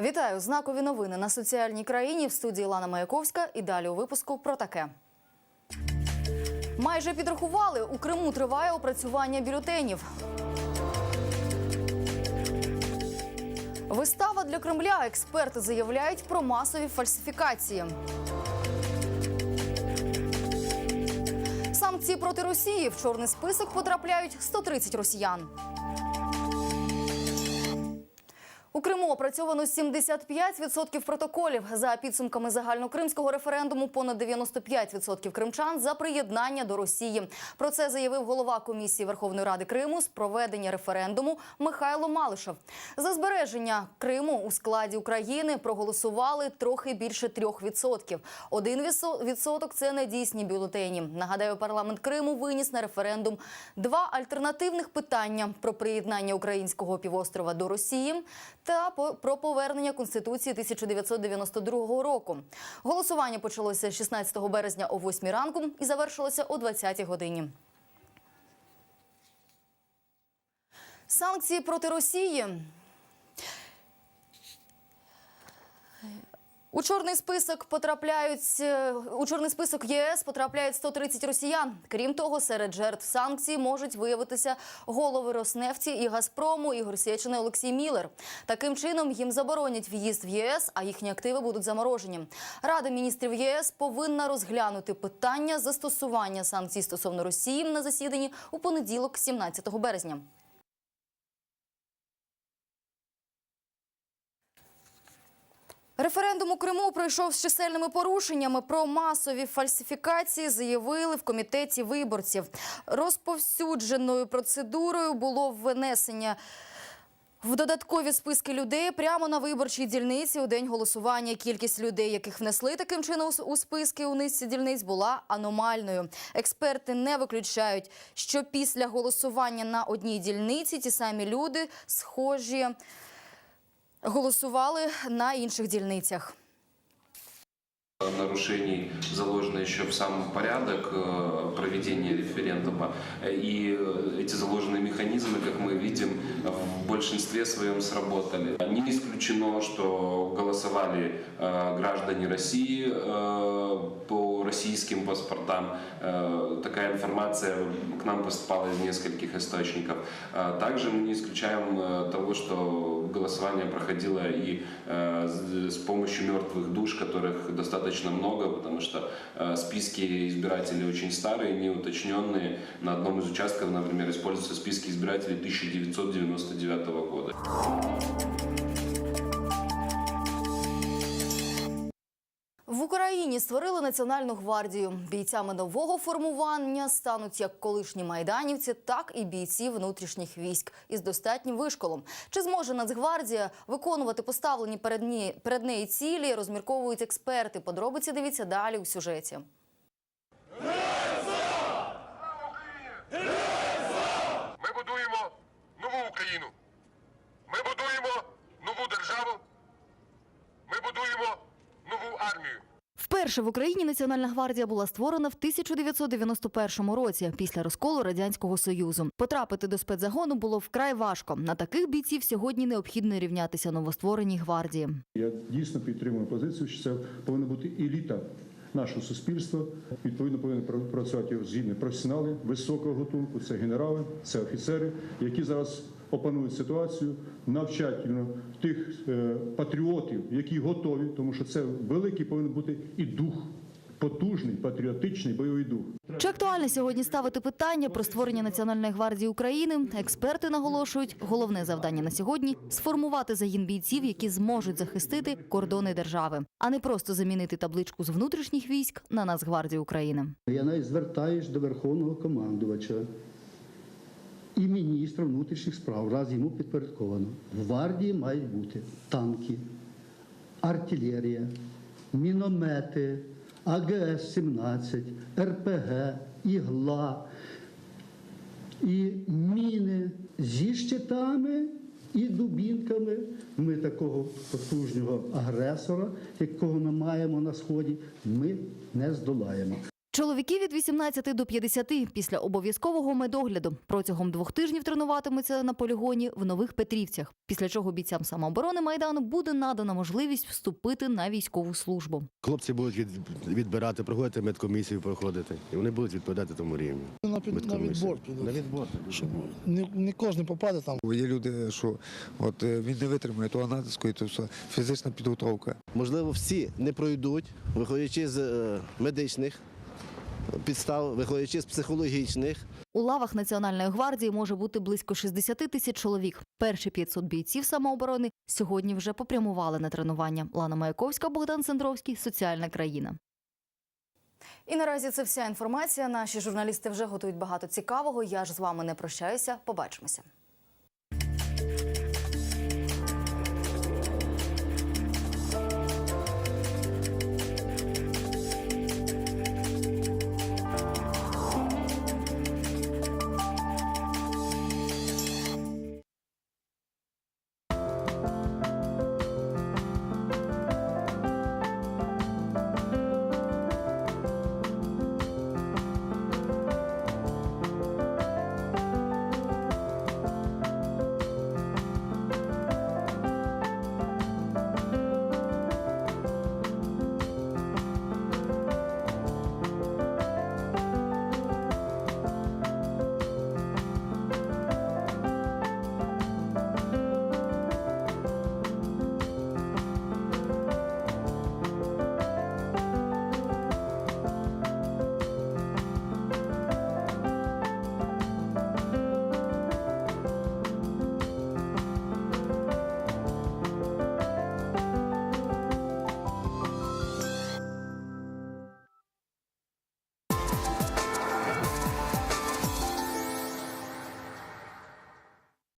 Вітаю! Знакові новини на соціальній країні в студії Лана Маяковська. І далі у випуску про таке. Майже підрахували. У Криму триває опрацювання бюлетенів. Вистава для Кремля. Експерти заявляють про масові фальсифікації. Санкції проти Росії в чорний список потрапляють 130 росіян. У Криму опрацьовано 75% протоколів. За підсумками загальнокримського референдуму, понад 95% кримчан за приєднання до Росії. Про це заявив голова комісії Верховної Ради Криму з проведення референдуму Михайло Малишев. За збереження Криму у складі України проголосували трохи більше 3%. Один відсоток – це недійсні бюлетені. Нагадаю, парламент Криму виніс на референдум два альтернативних питання про приєднання українського півострова до Росії та про повернення Конституції 1992 року. Голосування почалося 16 березня о 8 ранку і завершилося о 20 годині. Санкції проти Росії. У чорний список потрапляють е, у чорний список ЄС потрапляють 130 росіян. Крім того, серед жертв санкцій можуть виявитися голови Роснефті і Газпрому і Олексій Міллер. Таким чином їм заборонять в'їзд в ЄС, а їхні активи будуть заморожені. Рада міністрів ЄС повинна розглянути питання застосування санкцій стосовно Росії на засіданні у понеділок, 17 березня. Референдум у Криму пройшов з чисельними порушеннями. Про масові фальсифікації заявили в комітеті виборців. Розповсюдженою процедурою було внесення в додаткові списки людей прямо на виборчій дільниці у день голосування. Кількість людей, яких внесли таким чином у- списки у низці дільниць, була аномальною. Експерти не виключають, що після голосування на одній дільниці ті самі люди схожі голосували на інших дільницях. Нарушений заложено еще в сам порядок э, проведения референдума. И эти заложенные механизмы, как мы видим, в большинстве своем сработали. Не исключено, что голосовали э, граждане России э, по российским паспортам. Такая информация к нам поступала из нескольких источников. Также мы не исключаем того, что голосование проходило и с помощью мертвых душ, которых достаточно много, потому что э, списки избирателей очень старые, неуточненные. На одном из участков, например, используются списки избирателей 1999 года. Україні створили національну гвардію. Бійцями нового формування стануть як колишні майданівці, так і бійці внутрішніх військ із достатнім вишколом. Чи зможе Нацгвардія виконувати поставлені перед, ні, перед нею цілі? Розмірковують експерти. Подробиці дивіться далі у сюжеті. Ми будуємо нову Україну. Ми будуємо нову державу. Ми будуємо нову армію. Вперше в Україні Національна гвардія була створена в 1991 році після розколу радянського союзу. Потрапити до спецзагону було вкрай важко. На таких бійців сьогодні необхідно рівнятися новоствореній гвардії. Я дійсно підтримую позицію, що це повинна бути еліта нашого суспільства. Відповідно, повинні пра- працювати згідні професіонали високого готунку. Це генерали, це офіцери, які зараз опанують ситуацію, навчать ну, тих е, патріотів, які готові, тому що це великий повинен бути і дух, потужний, патріотичний бойовий дух. Чи актуально сьогодні ставити питання про створення Національної гвардії України? Експерти наголошують, головне завдання на сьогодні сформувати загін бійців, які зможуть захистити кордони держави, а не просто замінити табличку з внутрішніх військ на Нацгвардію України. Я навіть звертаюсь до Верховного командувача і міністра внутрішніх справ, раз йому підпорядковано. В гвардії мають бути танки, артилерія, міномети, АГС-17, РПГ, ігла і міни зі щитами і дубінками. Ми такого потужного агресора, якого ми маємо на сході, ми не здолаємо. Чоловіки від 18 до 50 після обов'язкового медогляду протягом двох тижнів тренуватимуться на полігоні в Нових Петрівцях. Після чого бійцям самооборони майдану буде надана можливість вступити на військову службу. Хлопці будуть від, відбирати, проходити медкомісію, проходити, і вони будуть відповідати тому рівню. На, під, на відбор підуть. На відбор. Щоб не, не кожен попаде там. Бо Є люди, що от е, він не витримує того натиску, і то все фізична підготовка. Можливо, всі не пройдуть, виходячи з е, медичних підстав, виходячи з психологічних. У лавах Національної гвардії може бути близько 60 тисяч чоловік. Перші 500 бійців самооборони сьогодні вже попрямували на тренування. Лана Маяковська, Богдан Центровський, соціальна країна. І наразі це вся інформація. Наші журналісти вже готують багато цікавого. Я ж з вами не прощаюся. Побачимося.